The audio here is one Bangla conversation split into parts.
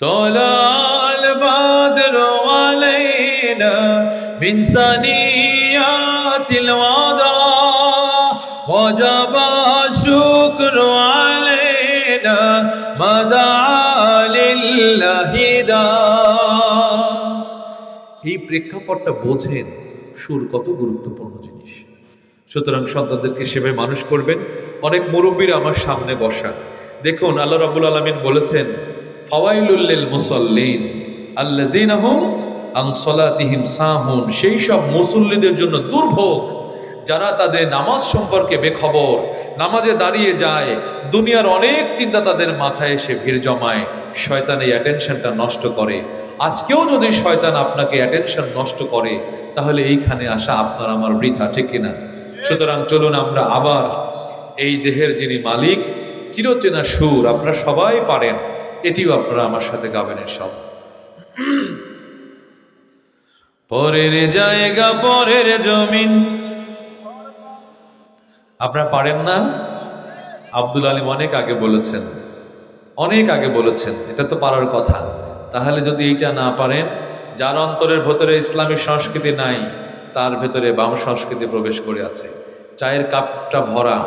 طلع البدر علينا من ثنيات الوداع وجب الشكر علينا ما دعا لله داع এই প্রেক্ষাপটটা বোঝেন সুর কত গুরুত্বপূর্ণ জিনিস সুতরাং সন্তানদেরকে সেভাবে মানুষ করবেন অনেক মুরব্বীরা আমার সামনে বসা দেখুন আল্লাহ রাবুল আলমিন বলেছেন ফাওয়াইলুল্লিল মুসল্লিন আল্লাজিনাহুম আন সলাতিহিম সাহুন, সেই সব মুসল্লিদের জন্য দুর্ভোগ। যারা তাদের নামাজ সম্পর্কে বেখবর, নামাজে দাঁড়িয়ে যায়, দুনিয়ার অনেক চিন্তা তাদের মাথায় এসে ভিড় জমায়, শয়তান এই অ্যাটেনশনটা নষ্ট করে। আজকেও যদি শয়তান আপনাকে অ্যাটেনশন নষ্ট করে, তাহলে এইখানে আসা আপনার আমার বৃথা, ঠিক কিনা? সুতরাং চলুন আমরা আবার এই দেহের যিনি মালিক, চিরচেনা সুর, আপনারা সবাই পারেন। এটিও আপনারা আমার সাথে গাবেন সব পরের জায়গা, পরের জমিন। আপনারা পারেন না? আব্দুল আলিম অনেক আগে বলেছেন, অনেক আগে বলেছেন, এটা তো পারার কথা। তাহলে যদি এইটা না পারেন, যার অন্তরের ভেতরে ইসলামী সংস্কৃতি নাই, তার ভেতরে বাম সংস্কৃতি প্রবেশ করে আছে। চায়ের কাপটা ভরা।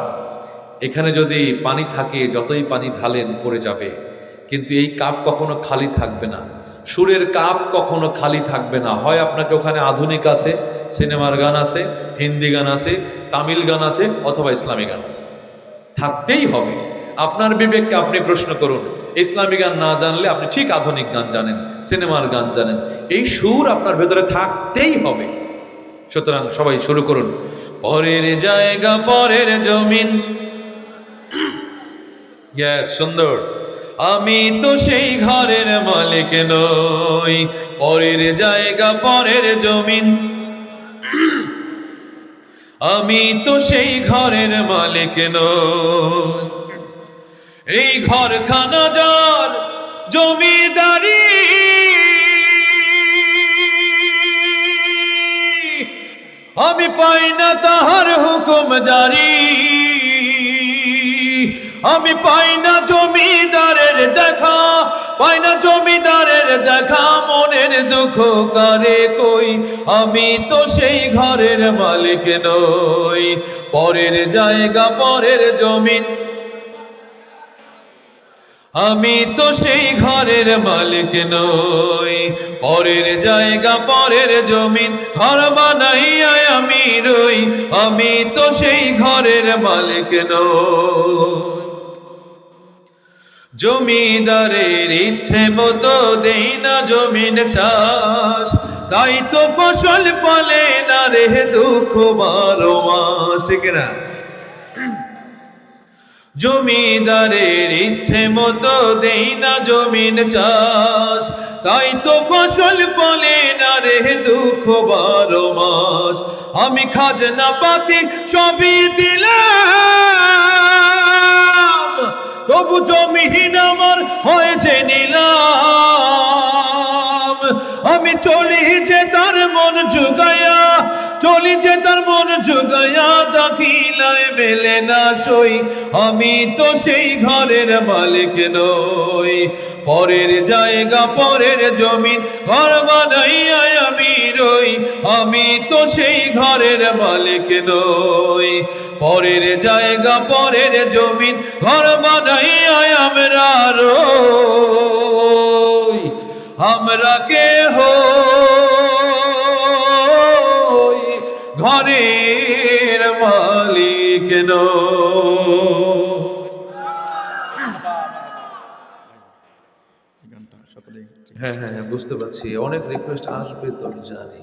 এখানে যদি পানি থাকে, যতই পানি ঢালেন, পড়ে যাবে। কিন্তু এই কাপ কখনো খালি থাকবে না। সুরের কাপ কখনো খালি থাকবে না। হয় আপনাকে ওখানে আধুনিক আছে, সিনেমার গান আছে, হিন্দি গান আছে, তামিল গান আছে, অথবা ইসলামী গান আছে। থাকতেই হবে। আপনার বিবেককে আপনি প্রশ্ন করুন, ইসলামী গান না জানলে আপনি ঠিক আধুনিক গান জানেন, সিনেমার গান জানেন। এই সুর আপনার ভেতরে থাকতেই হবে। সুতরাং সবাই শুরু করুন। পরের জায়গা, পরের জমিন। সুন্দর। আমি তো সেই ঘরের মালিক নই। পরের জায়গা, পরের জমিন। আমি তো সেই ঘরের মালিক নই। এই ঘরখানা যার জমিদারি। আমি পাই না তাহার হুকুম জারি। আমি পাই না জমিদারের দেখা পাই না জমিদারের দেখা, মনের দুঃখ কারে কই? আমি তো সেই ঘরের মালিক নই। পরের জায়গা, পরের জমিন আমি তো সেই ঘরের মালিক নই। পরের জায়গা, পরের জমিন ঘর বানাইয়া আমি রই। আমি তো সেই ঘরের মালিক নই। জমিদারের ইচ্ছে মতো দেই না জমিন চাষ। তাই তো ফসল ফলে না রে দুঃখ বারো মাস, ঠিক না জমিদারের ইচ্ছে মতো দেই না জমিন চাষ। তাই তো ফসল ফলে না রে দুঃখ বারো মাস। আমি খাজনা পাতি সবই দিলাম। তবু জমিহীন আমার হয়েছে নিলাম। আমি চলি যে তার মন জুগায়া চলি যে তার মন জুগায়া দাখিলায় মেলে না সই। আমি তো সেই ঘরের মালিক নই। পরের জায়গা, পরের জমিন, ঘর বানাইয়া আমি রই। আমি তো সেই ঘরের মালিক নই। পরের জায়গা, পরের জমিন, ঘর বানাইয়া আমরা রই। আমরা কে হই? ঘরের মালিক হ্যাঁ হ্যাঁ হ্যাঁ বুঝতে পারছি। অনেক রিকোয়েস্ট আসবে তো আমি জানি।